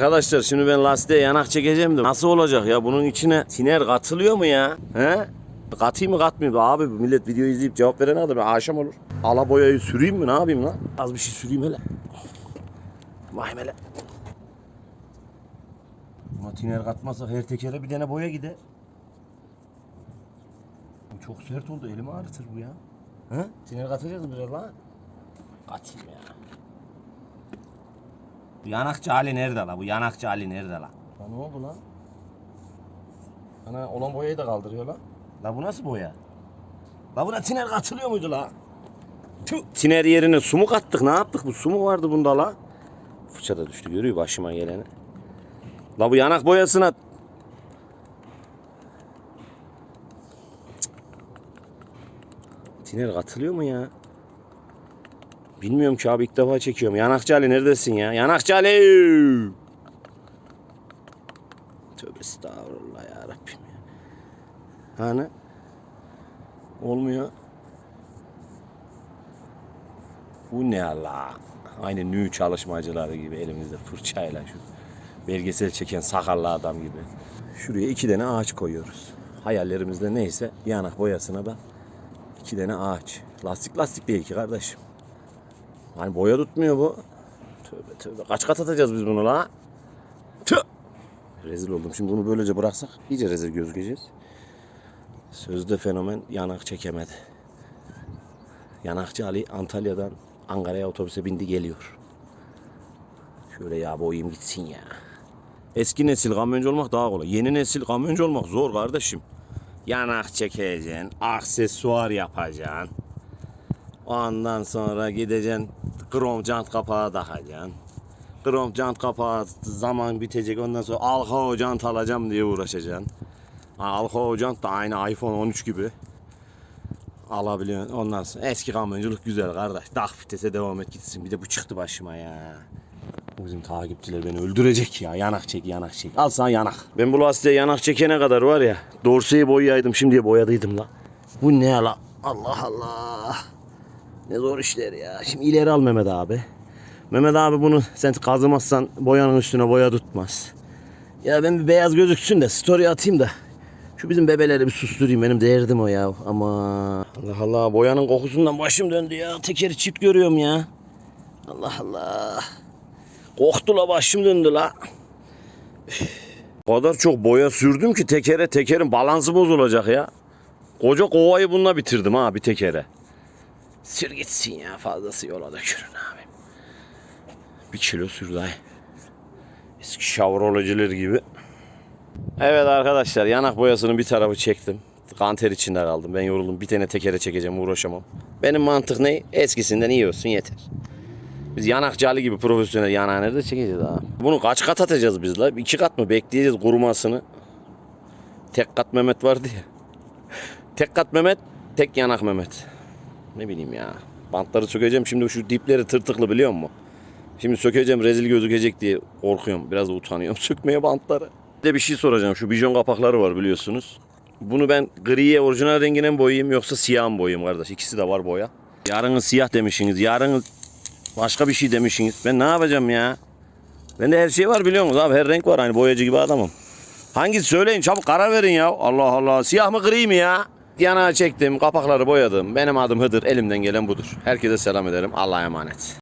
Arkadaşlar şimdi ben lastiğe yanak çekeceğim de nasıl olacak ya bunun içine tiner katılıyor mu ya? He? Katayım mı katmayayım mı? Abi millet video izleyip cevap verene kadar bir akşam olur. Ala boyayı süreyim mi ne yapayım lan? Az bir şey süreyim hele. Vay hele. Buna tiner katmazsak her tekere bir tane boya gider. Bu çok sert oldu elimi ağrıtır bu ya. He? Tiner katacağız mı biraz lan? Katayım ya. Bu yanakçı Ali nerede la? Bu yanakçı Ali nerede la? La ne oldu lan? Ana olan boyayı da kaldırıyor la. La bu nasıl boya? La buna tiner katılıyor muydu la? Tüh. Tiner yerine su mu kattık? Ne yaptık? Bu su mu vardı bunda la? Fırça da düştü görüyor başıma geleni. La bu yanak boyasına Tiner katılıyor mu ya? Bilmiyorum ki abi ilk defa çekiyorum. Yanakçı Ali neredesin ya? Yanakçı Ali! Tövbe estağfurullah ya Rabbim ya. Hani? Olmuyor. Bu ne Allah? Aynı nü çalışmacıları gibi elimizde fırçayla şu belgesel çeken sakallı adam gibi. Şuraya iki tane ağaç koyuyoruz. Hayallerimizde neyse yanak boyasına da iki tane ağaç. Lastik lastik değil ki kardeşim. Hani boya tutmuyor bu. Tövbe tövbe. Kaç kat atacağız biz bunu la? Tüh. Rezil oldum. Şimdi bunu böylece bıraksak iyice rezil gözükeceğiz. Sözde fenomen yanak çekemedi. Yanakçı Ali Antalya'dan Ankara'ya otobüse bindi geliyor. Şöyle ya boyayım gitsin ya. Eski nesil kamyoncu olmak daha kolay. Yeni nesil kamyoncu olmak zor kardeşim. Yanak çekeceksin, aksesuar yapacaksın. Ondan sonra gideceksin krom jant kapağı takacaksın. Krom jant kapağı zaman bitecek ondan sonra alfa jant alacağım diye uğraşacaksın. Alfa jant da aynı iPhone 13 gibi. Alabiliyorsun. Ondan sonra eski kamyonculuk güzel kardeş. Dak vitese devam et gitsin. Bir de bu çıktı başıma ya. Bizim takipçiler beni öldürecek ya. Yanak çek, yanak çek. Al sana yanak. Ben bu lastiğe yanak çekene kadar var ya. Dorseyi boyayaydım, şimdiye boyadıydım la. Bu ne la? Allah Allah. Ne zor işler ya. Şimdi ileri al Mehmet abi. Mehmet abi bunu sen kazımazsan boyanın üstüne boya tutmaz. Ya ben bir beyaz gözüksün de story atayım da. Şu bizim bebeleri bir susturayım benim derdim o ya. Ama Allah Allah boyanın kokusundan başım döndü ya. Tekeri çift görüyorum ya. Allah Allah. Koktu la başım döndü la. O kadar çok boya sürdüm ki tekere tekerin balansı bozulacak ya. Koca kovayı bununla bitirdim ha bir tekere. Sür gitsin ya fazlası yola dökürün abi. Bir kilo sür dayı. Eski şavrolacılar gibi. Evet arkadaşlar yanak boyasının bir tarafı çektim. Kanter içinde kaldım. Ben yoruldum. Bir tane tekere çekeceğim uğraşamam. Benim mantık ne? Eskisinden iyi olsun yeter. Biz yanakçı Ali gibi profesyonel yanağı nerede çekeceğiz abi? Bunu kaç kat atacağız biz la? İki kat mı? Bekleyeceğiz kurumasını. Tek kat Mehmet vardı ya. Tek kat Mehmet, tek yanak Mehmet. Ne bileyim ya. Bantları sökeceğim. Şimdi şu dipleri tırtıklı biliyor musun? Şimdi sökeceğim rezil gözükecek diye korkuyorum. Biraz da utanıyorum sökmeye bantları. Bir de bir şey soracağım. Şu bijon kapakları var biliyorsunuz. Bunu ben griye orijinal rengine mi boyayayım yoksa siyah mı boyayayım kardeş? İkisi de var boya. Yarını siyah demişsiniz. Yarını başka bir şey demişsiniz. Ben ne yapacağım ya? Bende her şey var biliyor musunuz abi? Her renk var. Hani boyacı gibi adamım. Hangisi söyleyin çabuk karar verin ya. Allah Allah. Siyah mı gri mi ya? Yanağı çektim, kapakları boyadım. Benim adım Hıdır. Elimden gelen budur. Herkese selam ederim. Allah'a emanet.